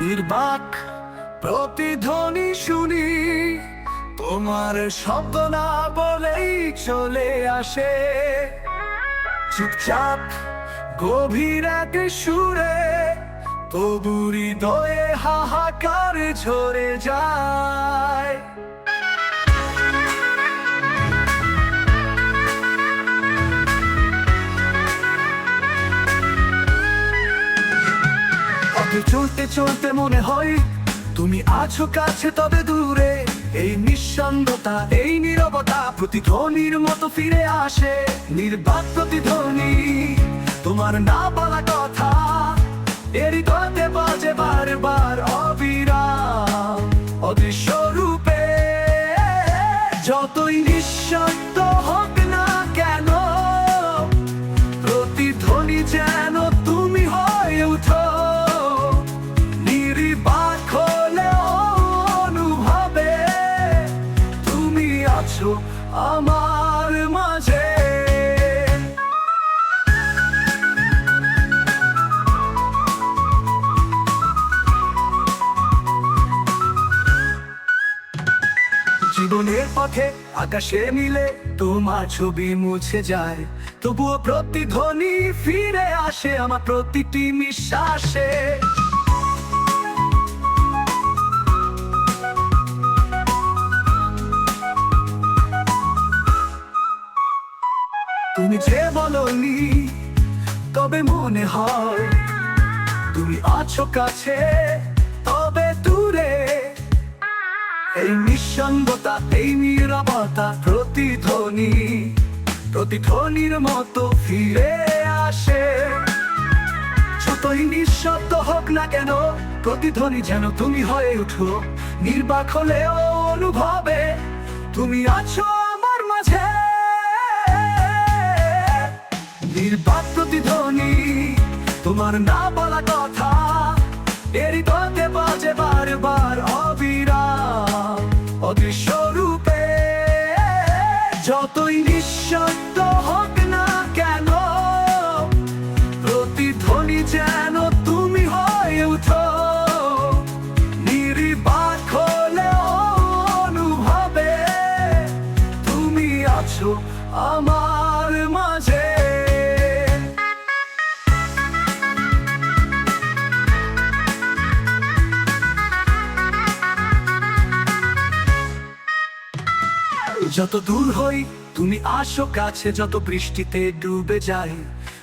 নির্বাক প্রতিধ্বনি শুনি, তোমার শব্দ না বলেই চলে আসে। চুপচাপ, গভীর এক সুরে তবুরি হৃদয়ে হাহাকার ঝরে যায়। চলতে চলতে মনে হয় তুমি আছো কাছে তবে দূরে। এই নিঃসঙ্গতা, এই নীরবতা প্রতিধ্বনির মতো ফিরে আসে। নির্বাক প্রতিধ্বনি তোমার না বলা কথা। এরই দতে বাজে বারবার অবিরাম, অদৃশ্য রূপে। যতই আছো আমার মাঝে। জীবনের পথে আকাশে মিলে তোমার ছবি মুছে যায়। তবুও প্রতিধ্বনি ফিরে আসে, আমার প্রতিটি নিঃশ্বাসে। তুমি যে বলনি, তবে মনে হয় তুমি আছো কাছে, তবে দূরে। এই নিঃসঙ্গতা, এই নীরবতা প্রতিধ্বনি, প্রতিধ্বনির মতো ফিরে আসে। যতই নিঃশব্দ হোক না কেন, প্রতিধ্বনি যেন তুমি হয়ে উঠো, নির্বাক হলেও অনুভবে। তুমি আছো আমার মাঝে। নির্বাক প্রতিধ্বনি, তোমার না বলা কথা এরই তোতে বাজে বারবার অবিরাম। অদৃশ্য রূপে যতই নিঃশব্দ হোক না কেন, প্রতিধ্বনি যেন তুমি হয়ে উঠো। নির্বাক অনুভবে, তুমি আছো আমার যত দূর হই, তুমি আসো কাছে, যত বৃষ্টিতে ডুবে যাই।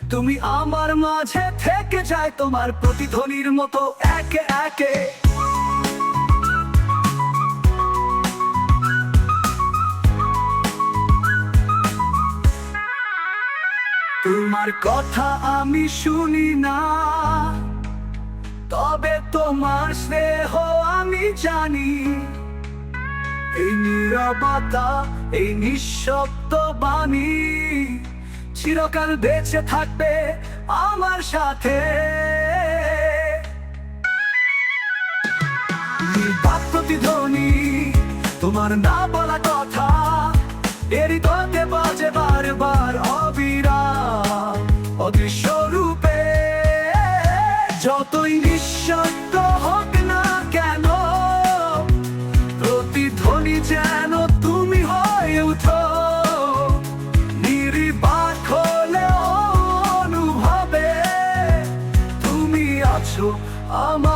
তুমি আমার মাঝে থেকে যায় তোমার প্রতিধ্বনির মতো একে একে। তোমার কথা আমি শুনি না। তবে তোমার স্নেহ আমি জানি। এই নীরবতা, এই নিঃশব্দ বাণী চিরকাল বেঁচে থাকবে আমার সাথে। প্রতিধ্বনি, তোমার না বলা কথা এরই তোতে বাজে বারবার অবিরাম, অদৃশ্য রূপে যতই অনুভবে আমার